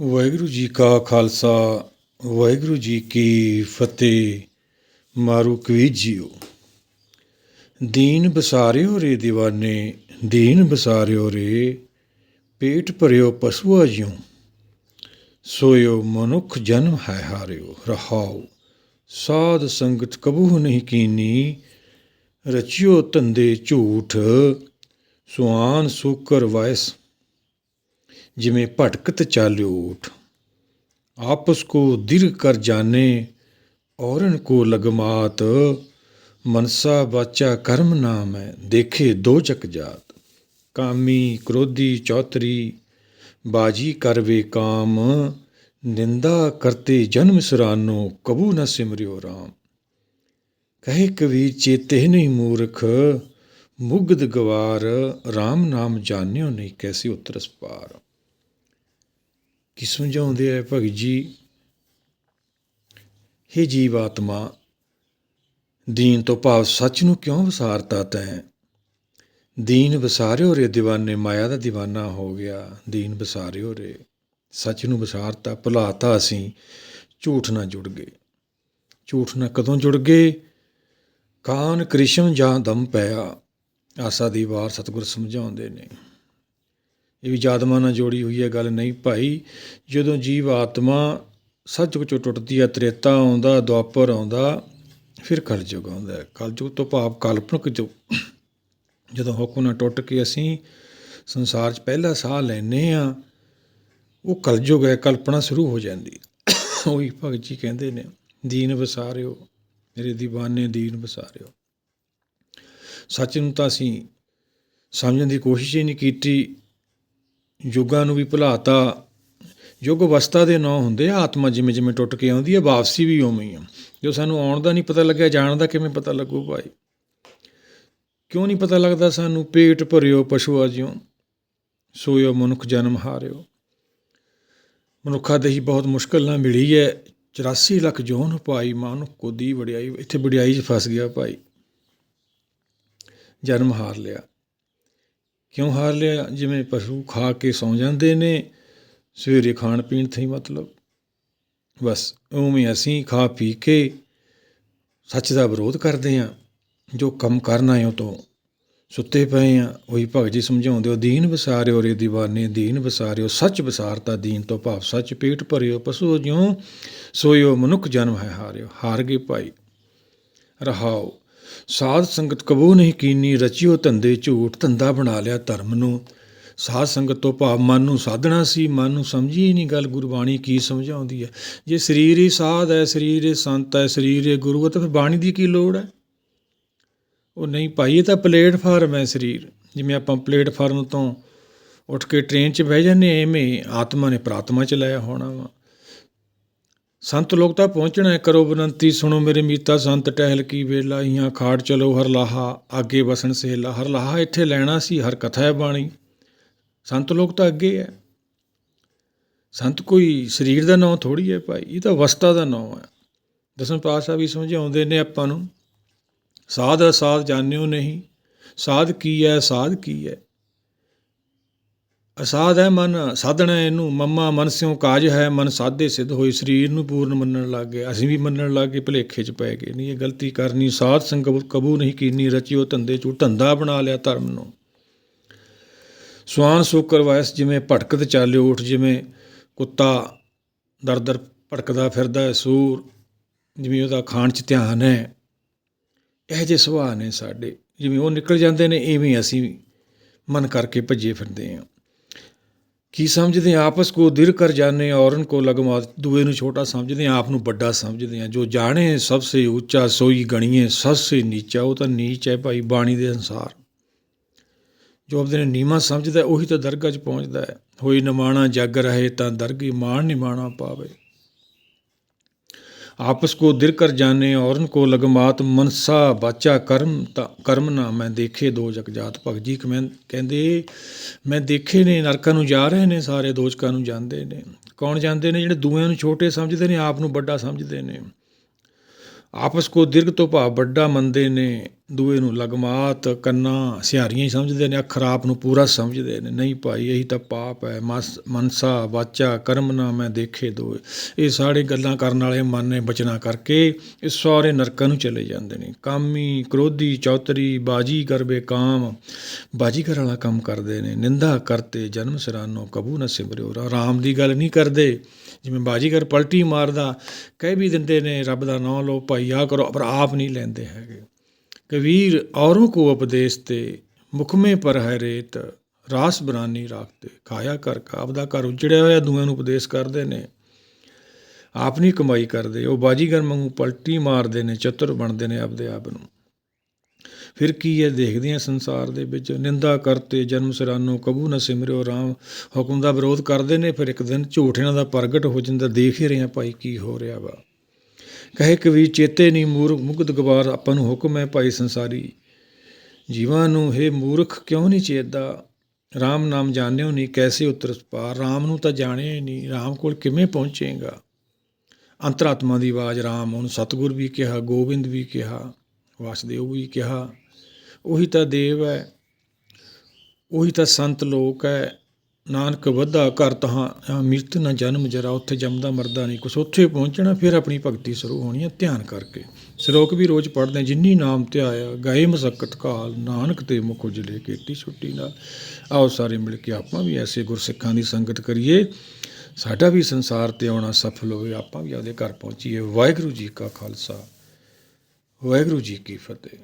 ਵਾਹਿਗੁਰੂ ਜੀ ਕਾ ਖਾਲਸਾ, ਵਾਹਿਗੁਰੂ ਜੀ ਕੀ ਫਤਿਹ। ਮਾਰੂ ਕਵੀ ਜੀਓ। ਦੀਨ ਬਸਾਰਿਓ ਰੇ دیਵਾਨੇ ਦੀਨ ਬਸਾਰਿਓ ਰੇ, ਪੇਟ ਭਰਿਓ ਪਸ਼ੂਆ ਜਿਉ। ਸੋਇਓ ਮਨੁੱਖ ਜਨਮ ਹੈ ਹਾਰਿਓ ਰਹਾਓ ਸਾਧ ਸੰਗਤ ਕਬੂ ਨਹੀਂ ਕੀਨੀ, ਰਚਿਓ ਧੰਦੇ ਝੂਠ। ਸੁਆਨ ਸੂਕਰ ਵਾਇਸ ਜਿਵੇਂ ਭਟਕਤ ਚਾਲਿਓ ਊਠ। ਆਪਸ ਕੋ ਦਿਰ ਕਰ ਜਾਣੇ, ਔਰਨ ਕੋ ਲਗਮਾਤ। ਮਨਸਾ ਬਾਚਾ ਕਰਮ ਨਾਮ ਹੈ, ਦੇਖੇ ਦੋ ਚਕ ਜਾਤ। ਕਾਮੀ, ਕ੍ਰੋਧੀ ਚੌਤਰੀ ਬਾਜੀ ਕਰਵੇ ਕਾਮ। ਨਿੰਦਾ ਕਰਤੇ ਜਨਮ ਸੁਰਾਨੋ, ਕਬੂ ਨ ਸਿਮਰਿਓ ਰਾਮ। ਕਹੇ ਕਵੀ, ਚੇਤੇ ਨਹੀਂ ਮੂਰਖ, ਮੁਗਧ ਗਵਾਰ RAM ਨਾਮ ਜਾਣਿਓ ਨਹੀਂ, ਕੈਸੀ ਉਤਰਸ ਪਾਰ। ਕਿ ਸਮਝਾਉਂਦੇ ਹੈ ਭਗਤ ਜੀ, ਹੇ ਜੀਵ ਆਤਮਾ, ਦੀਨ ਤੋਂ ਭਾਵ ਸੱਚ ਨੂੰ ਕਿਉਂ ਵਿਸਾਰਤਾ ਤੈ? ਦੀਨ ਵਿਸਾਰਿਓ ਰੇ دیਵਾਨੇ ਮਾਇਆ ਦਾ دیਵਾਨਾ ਹੋ ਗਿਆ। ਦੀਨ ਵਿਸਾਰਿਓ ਰੇ, ਸੱਚ ਨੂੰ ਵਿਸਾਰਤਾ, ਭੁਲਾਤਾ ਅਸੀਂ, ਝੂਠ ਨਾਲ ਜੁੜ ਗਏ। ਝੂਠ ਨਾਲ ਕਦੋਂ ਜੁੜ ਗਏ? ਕਾਨ ਕ੍ਰਿਸ਼ਨ ਜਾਂ ਦਮ ਪਿਆ। ਆਸਾ ਦੀ ਵਾਰ ਸਤਗੁਰ ਸਮਝਾਉਂਦੇ ਨੇ। ਇਹ ਵੀ ਜਾਦਮਾ ਨਾਲ ਜੋੜੀ ਹੋਈ ਹੈ ਗੱਲ ਨਹੀਂ ਭਾਈ। ਜਦੋਂ ਜੀਵ ਆਤਮਾ ਸੱਚ 'ਚੋਂ ਟੁੱਟਦੀ ਹੈ, ਤ੍ਰੇਤਾ ਆਉਂਦਾ, ਦੁਆਪਰ ਆਉਂਦਾ, ਫਿਰ ਕਲਯੁਗ ਆਉਂਦਾ ਹੈ। ਕਲਯੁਗ ਤੋਂ ਭਾਵ ਕਾਲਪਨਿਕ ਜੋ ਜਦੋਂ ਹੁਕਮ ਨਾਲ ਟੁੱਟ ਕੇ ਅਸੀਂ ਸੰਸਾਰ 'ਚ ਪਹਿਲਾ ਸਾਹ ਲੈਨੇ ਆ ਉਹ ਕਲਯੁਗ ਹੈ, ਕਲਪਨਾ ਸ਼ੁਰੂ ਹੋ ਜਾਂਦੀ ਉਹੀ ਭਗਤ ਜੀ ਕਹਿੰਦੇ ਨੇ, ਦੀਨ ਵਸਾਰਿਓ, ਮੇਰੇ ਦੀਵਾਨੇ ਦੀਨ ਵਸਾਰਿਓ। ਸੱਚ ਨੂੰ ਤਾਂ ਅਸੀਂ ਸਮਝਣ ਦੀ ਕੋਸ਼ਿਸ਼ ਹੀ ਨਹੀਂ ਕੀਤੀ। ਯੁੱਗਾਂ ਨੂੰ ਵੀ ਭੁਲਾਤਾ, ਯੁੱਗ ਅਵਸਥਾ ਦੇ ਨੌ ਹੁੰਦੇ ਆ, ਆਤਮਾ ਜਿਵੇਂ ਜਿਵੇਂ ਟੁੱਟ ਕੇ ਆਉਂਦੀ ਹੈ ਵਾਪਸੀ ਵੀ ਉਵੇਂ ਹੀ ਆ। ਜੋ ਸਾਨੂੰ ਆਉਣ ਦਾ ਨਹੀਂ ਪਤਾ ਲੱਗਿਆ, ਜਾਣ ਦਾ ਕਿਵੇਂ ਪਤਾ ਲੱਗੂ ਭਾਈ? ਕਿਉਂ ਨਹੀਂ ਪਤਾ ਲੱਗਦਾ ਸਾਨੂੰ? ਪੇਟ ਭਰਿਓ ਪਸ਼ੂਆ ਜਿਉ, ਸੋਇਓ ਮਨੁੱਖ ਜਨਮ ਹਾਰਿਓ। ਮਨੁੱਖਾ ਦੇਹੀ ਬਹੁਤ ਮੁਸ਼ਕਲ ਨਾਲ ਮਿਲੀ ਹੈ 84 ਲੱਖ ਜੋਨ ਪਾਈ ਮਾਨੁ ਕੋ ਦੀ ਵਡਿਆਈ, ਇੱਥੇ ਵਡਿਆਈ 'ਚ ਫਸ ਗਿਆ ਭਾਈ। ਜਨਮ ਹਾਰ ਲਿਆ। ਕਿਉਂ ਹਾਰ ਲਿਆ? ਜਿਵੇਂ ਪਸ਼ੂ ਖਾ ਕੇ ਸੌਂ ਜਾਂਦੇ ਨੇ, ਸਵੇਰੇ ਖਾਣ ਪੀਣ ਥਈ ਮਤਲਬ। ਬਸ ਉਵੇਂ ਅਸੀਂ ਖਾ ਪੀ ਕੇ ਸੱਚ ਦਾ ਵਿਰੋਧ ਕਰਦੇ ਆਂ ਜੋ ਕੰਮ ਕਰਨ ਹੈ ਉਹ ਤੋਂ ਸੁੱਤੇ ਪਏ ਆ ਉਹੀ ਭਗਤ ਜੀ ਸਮਝਾਉਂਦੇ ਹੋ, ਦੀਨ ਵਿਸਾਰਿਓ ਰੇ ਦੀਵਾਨੇ, ਦੀਨ ਵਿਸਾਰਿਓ, ਸੱਚ ਵਿਸਾਰਤਾ ਦੀਨ ਤੋਂ ਭਾਵ ਸੱਚ ਪੇਟ ਭਰਿਓ ਪਸ਼ੂ ਜਿਉ ਸੋਇਓ ਮਨੁੱਖ ਜਨਮ ਹੈ ਹਾਰਿਓ, ਹਾਰ ਗਏ ਭਾਈ, ਰਹਾਓ। ਸਾਧ ਸੰਗਤ ਕਬੂ ਨਹੀਂ ਕੀਨੀ, ਰਚਿਓ ਧੰਦੇ ਝੂਠ, ਧੰਦਾ ਬਣਾ ਲਿਆ ਧਰਮ ਨੂੰ। ਸਾਧ ਸੰਗਤ ਤੋਂ ਭਾਵ ਮਨ ਨੂੰ ਸਾਧਣਾ ਸੀ, ਮਨ ਨੂੰ ਸਮਝੀ ਹੀ ਨਹੀਂ ਗੱਲ, ਗੁਰਬਾਣੀ ਕੀ ਸਮਝਾਉਂਦੀ ਹੈ? ਜੇ ਸਰੀਰ ਹੀ ਸਾਧ ਹੈ, ਸਰੀਰ ਹੀ ਸੰਤ ਹੈ, ਸਰੀਰ ਹੀ ਗੁਰੂ ਹੈ, ਤਾਂ ਫਿਰ ਬਾਣੀ ਦੀ ਕੀ ਲੋੜ ਹੈ? ਉਹ ਨਹੀਂ ਭਾਈ, ਇਹ ਤਾਂ ਪਲੇਟਫਾਰਮ ਹੈ ਸਰੀਰ। ਜਿਵੇਂ ਆਪਾਂ ਪਲੇਟਫਾਰਮ ਤੋਂ ਉੱਠ ਕੇ ਟ੍ਰੇਨ 'ਚ ਬਹਿ ਜਾਂਦੇ ਐਵੇਂ ਆਤਮਾ ਨੇ ਪ੍ਰਾਤਮਾ 'ਚ ਲਾਇਆ ਹੋਣਾ ਵਾ। ਸੰਤ ਲੋਕ ਤਾਂ ਪਹੁੰਚਣਾ ਕਰੋ ਬਨੰਤੀ, ਸੁਣੋ ਮੇਰੇ ਮੀਤਾ ਸੰਤ, ਟਹਿਲ ਕੀ ਵੇਲਾ, ਇਹਾਂ ਖਾੜ ਚਲੋ ਹਰ ਲਾਹਾ, ਅੱਗੇ ਵਸਣ ਸੇਲਾ ਹਰ ਲਾਹਾ ਇੱਥੇ ਲੈਣਾ ਸੀ, ਹਰ ਕਥਾ ਹੈ ਬਾਣੀ। ਸੰਤ ਲੋਕ ਤਾਂ ਅੱਗੇ ਹੈ। ਸੰਤ ਕੋਈ ਸਰੀਰ ਦਾ ਨਾਮ ਥੋੜੀ ਹੈ ਭਾਈ, ਇਹ ਤਾਂ ਅਵਸਥਾ ਦਾ ਨਾਮ ਹੈ। ਦਸਮ ਪਾਤਸ਼ਾਹ ਵੀ ਸਮਝਾਉਂਦੇ ਨੇ ਆਪਾਂ ਨੂੰ, ਸਾਧ ਅਸਾਧ ਜਾਣਿਓ ਨਹੀਂ, ਸਾਧ ਕੀ ਹੈ, ਸਾਧ ਕੀ ਹੈ। ਅਸਾਧ ਹੈ ਮਨ, ਸਾਧਣਾ ਇਹਨੂੰ। ਮੰਮਾ, ਮਨ ਸਿਉ ਕਾਜ ਹੈ, ਮਨ ਸਾਧੇ ਸਿੱਧ ਹੋਈ ਸਰੀਰ ਨੂੰ ਪੂਰਨ ਮੰਨਣ ਲੱਗ ਗਏ। ਅਸੀਂ ਵੀ ਮੰਨਣ ਲੱਗ ਗਏ, ਭਲੇਖੇ 'ਚ ਪੈ ਗਏ। ਨਹੀਂ, ਇਹ ਗਲਤੀ ਕਰਨੀ, ਸਾਧ ਸੰਗਤ ਕਬੂ ਨਹੀਂ ਕੀਨੀ, ਰਚਿਓ ਧੰਦੇ 'ਚੋਂ, ਧੰਦਾ ਬਣਾ ਲਿਆ ਧਰਮ ਨੂੰ। ਸਵਾਨ ਸੂਕਰ ਵਾਇਸ ਜਿਵੇਂ ਭਟਕਤ ਚਾਲਿਓ ਉਠ ਜਿਵੇਂ ਕੁੱਤਾ ਦਰ ਦਰ ਭਟਕਦਾ ਫਿਰਦਾ ਹੈ, ਸੂਰ ਜਿਵੇਂ ਉਹਦਾ ਖਾਣ 'ਚ ਧਿਆਨ ਹੈ। ਇਹ ਜਿਹੇ ਸੁਭਾਅ ਨੇ ਸਾਡੇ। ਜਿਵੇਂ ਉਹ ਨਿਕਲ ਜਾਂਦੇ ਨੇ, ਇਵੇਂ ਅਸੀਂ ਮਨ ਕਰਕੇ ਭੱਜੇ ਫਿਰਦੇ ਹਾਂ। ਕੀ ਸਮਝਦੇ ਹਾਂ? ਆਪਸ ਕੋ ਦਿਰ ਕਰ ਜਾਣੇ, ਔਰਨ ਕੋ ਲਗਮਾ। ਦੂਏ ਨੂੰ ਛੋਟਾ ਸਮਝਦੇ ਹਾਂ, ਆਪ ਨੂੰ ਵੱਡਾ ਸਮਝਦੇ ਹਾਂ। ਜੋ ਜਾਣੇ, ਸਭ ਸੇ ਉੱਚਾ ਸੋਈ ਗਣੀਏ, ਸਭ ਸੇ ਨੀਚਾ, ਉਹ ਤਾਂ ਨੀਚ ਹੈ ਭਾਈ, ਬਾਣੀ ਦੇ ਅਨਸਾਰ। ਜੋ ਆਪਦੇ ਨੇ ਨੀਮਾ ਸਮਝਦਾ, ਉਹੀ ਤਾਂ ਦਰਗਾਹ 'ਚ ਪਹੁੰਚਦਾ ਹੈ। ਹੋਈ ਨਿਮਾਣਾ, ਜੱਗ ਰਹੇ ਤਾਂ ਦਰਗੀ ਮਾਣ ਨਿਮਾਣਾ ਪਾਵੇ। ਆਪਸ ਕੋ ਦਿਰ ਕਰ ਜਾਣੇ, ਔਰਨ ਕੋ ਲਗਮਾਤ, ਮਨਸਾ ਬਾਚਾ ਕਰਮ ਤਾ, ਕਰਮ ਨਾ ਮੈਂ ਦੇਖੇ ਦੋ ਜਗਜਾਤ ਭਗਤ ਜੀ। ਕਮੈਂ- ਕਹਿੰਦੇ, ਮੈਂ ਦੇਖੇ ਨੇ, ਨਰਕਾਂ ਨੂੰ ਜਾ ਰਹੇ ਨੇ, ਸਾਰੇ ਦੋਜਕਾਂ ਨੂੰ ਜਾਂਦੇ ਨੇ। ਕੌਣ ਜਾਂਦੇ ਨੇ? ਜਿਹੜੇ ਦੂਆਂ ਨੂੰ ਛੋਟੇ ਸਮਝਦੇ ਨੇ, ਆਪ ਨੂੰ ਵੱਡਾ ਸਮਝਦੇ ਨੇ। ਆਪਸ ਕੋ ਦਿਰਗ ਤੋਂ ਭਾਵ ਵੱਡਾ ਮੰਨਦੇ ਨੇ। ਦੂਏ ਨੂੰ ਲਗਮਾਤ, ਕੰਨਾਂ, ਸਿਹਾਰੀਆਂ ਹੀ ਸਮਝਦੇ ਨੇ ਅੱਖਰ ਆਪ ਨੂੰ ਪੂਰਾ ਸਮਝਦੇ ਨੇ। ਨਹੀਂ ਭਾਈ, ਇਹੀ ਤਾਂ ਪਾਪ ਹੈ। ਮਸ, ਮਨਸਾ, ਵਾਚਾ, ਕਰਮ ਨਾ ਮੈਂ ਦੇਖੇ ਦੋ ਇਹ ਸਾਰੇ ਗੱਲਾਂ ਕਰਨ ਵਾਲੇ ਮਨ ਨੇ ਬਚਨਾ ਕਰਕੇ ਇਹ ਸਾਰੇ ਨਰਕਾਂ ਨੂੰ ਚਲੇ ਜਾਂਦੇ ਨੇ। ਕਾਮੀ, ਕ੍ਰੋਧੀ, ਚੌਤਰੀ, ਬਾਜੀ ਕਰਵੇ ਕਾਮ ਬਾਜੀ ਬਾਜੀਗਰ ਵਾਲਾ ਕੰਮ ਕਰਦੇ ਨੇ। ਨਿੰਦਾ ਕਰਤੇ, ਜਨਮ ਸਿਰਾਨੋ ਕਬੂ ਨਾ ਸਿਮਰਿਓ। ਆਰਾਮ ਦੀ ਗੱਲ ਨਹੀਂ ਕਰਦੇ। ਜਿਵੇਂ ਬਾਜੀਗਰ ਪਲਟੀ ਮਾਰਦਾ, ਕਹਿ ਵੀ ਦਿੰਦੇ ਨੇ, ਰੱਬ ਦਾ ਨਾਮ ਲਓ, ਭਾਈ ਆ ਕਰੋ। ਪਰ ਆਪ ਨਹੀਂ ਲੈਂਦੇ ਹੈਗੇ। ਕਬੀਰ ਔਰੋਂ ਕੋ ਉਪਦੇਸ਼ ਤੇ ਮੁਖਮੇ ਪਰ ਹੈ ਰੇਤ, ਰਾਸ ਬਰਾਨੀ ਰਾਖਤੇ ਖਾਇਆ ਕਰ ਕਾਬ ਦਾ ਘਰ ਉਜੜਿਆ ਹੋਇਆ ਦੂਆਂ ਨੂੰ ਉਪਦੇਸ਼ ਕਰਦੇ ਨੇ। ਆਪ ਨਹੀਂ ਕਮਾਈ ਕਰਦੇ, ਉਹ ਬਾਜੀਗਰ ਵਾਂਗੂ ਪਲਟੀ ਮਾਰਦੇ ਨੇ, ਚਤੁਰ ਬਣਦੇ ਨੇ ਆਪਦੇ ਆਪ ਨੂੰ। ਫਿਰ ਕੀ ਹੈ, ਦੇਖਦੇ ਆ ਸੰਸਾਰ ਦੇ ਵਿੱਚ। ਨਿੰਦਾ ਕਰਤੇ, ਜਨਮ ਸਿਰਾਨੋ ਕਬੂ ਨਾ ਸਿਮਰਿਓ ਰਾਮ। ਹੁਕਮ ਦਾ ਵਿਰੋਧ ਕਰਦੇ ਨੇ, ਫਿਰ ਇੱਕ ਦਿਨ ਝੂਠ ਇਹਨਾਂ ਦਾ ਪ੍ਰਗਟ ਹੋ ਜਾਂਦਾ, ਦੇਖ ਹੀ ਰਹੇ ਆ ਭਾਈ ਕੀ ਹੋ ਰਿਹਾ ਵਾ। ਕਹੇ ਕਵੀ ਚੇਤੇ ਨਹੀਂ ਮੂਰਖ ਮੁਗਧ ਗਵਾਰ ਆਪਾਂ ਨੂੰ ਹੁਕਮ ਹੈ ਭਾਈ ਸੰਸਾਰੀ। ਜੀਵਾਂ ਨੂੰ ਇਹ ਮੂਰਖ, ਕਿਉਂ ਨਹੀਂ ਚੇਤਦਾ? RAM ਨਾਮ ਜਾਣਿਓ ਨਹੀਂ ਕੈਸੇ ਉਤਰ ਪਾਰ। RAM ਨੂੰ ਤਾਂ ਜਾਣਿਆ ਹੀ ਨਹੀਂ RAM ਕੋਲ ਕਿਵੇਂ ਪਹੁੰਚੇਗਾ? ਅੰਤਰਾਤਮਾ ਦੀ ਆਵਾਜ਼ RAM ਉਹਨੂੰ ਸਤਿਗੁਰ ਵੀ ਕਿਹਾ, ਗੋਬਿੰਦ ਵੀ ਕਿਹਾ, ਵਾਸਦੇਵ ਵੀ ਕਿਹਾ। ਉਹੀ ਤਾਂ ਦੇਵ ਹੈ। ਉਹੀ ਤਾਂ ਸੰਤ ਲੋਕ ਹੈ। ਨਾਨਕ ਵਧਾ ਘਰ ਤਹਾਂ ਮਿਰਤ ਨਾ ਜਨਮ ਜਰਾ, ਉੱਥੇ ਜੰਮਦਾ ਮਰਦਾ ਨਹੀਂ। ਕੁਛ ਉੱਥੇ ਪਹੁੰਚਣਾ, ਫਿਰ ਆਪਣੀ ਭਗਤੀ ਸ਼ੁਰੂ ਹੋਣੀ ਹੈ ਧਿਆਨ ਕਰਕੇ। ਸ਼ਲੋਕ ਵੀ ਰੋਜ਼ ਪੜ੍ਹਦੇ ਜਿੰਨੀ ਨਾਮ ਧਿਆਇਆ ਗਾਏ ਮਸਕਤ ਕਾਲ, ਨਾਨਕ ਤੇ ਮੁਖ ਉਜਲੇ ਕੇਟੀ ਛੁੱਟੀ ਨਾਲ। ਆਓ ਸਾਰੇ ਮਿਲ ਕੇ ਆਪਾਂ ਵੀ ਐਸੇ ਗੁਰਸਿੱਖਾਂ ਦੀ ਸੰਗਤ ਕਰੀਏ। ਸਾਡਾ ਵੀ ਸੰਸਾਰ ਤੇ ਆਉਣਾ ਸਫਲ ਹੋਵੇ, ਆਪਾਂ ਵੀ ਆਪਦੇ ਘਰ ਪਹੁੰਚੀਏ। ਵਾਹਿਗੁਰੂ ਜੀ ਕਾ ਖਾਲਸਾ, ਵਾਹਿਗੁਰੂ ਜੀ ਕੀ ਫਤਿਹ।